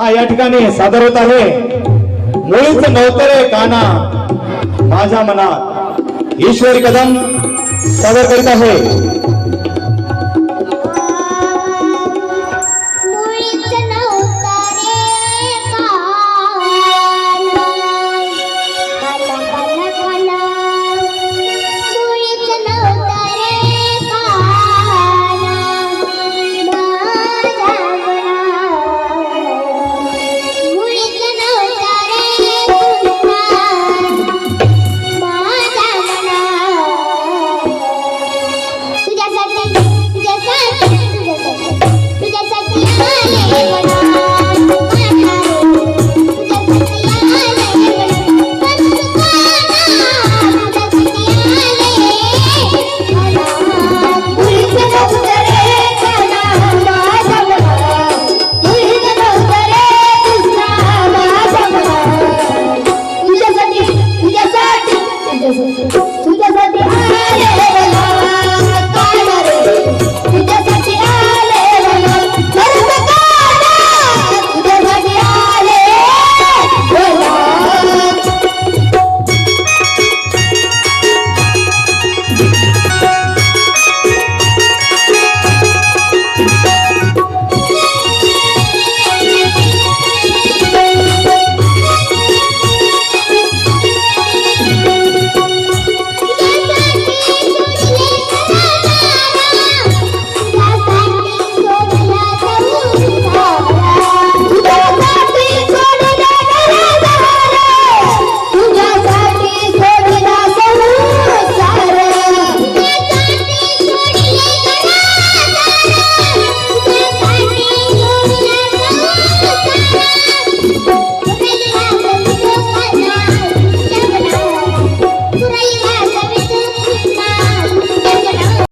हा या ठिकाणी सादर होत आहे. मुळीच नवतरे गाणा माझ्या मनात. ईश्वरी कदम सादर करीत आहे. Thank you.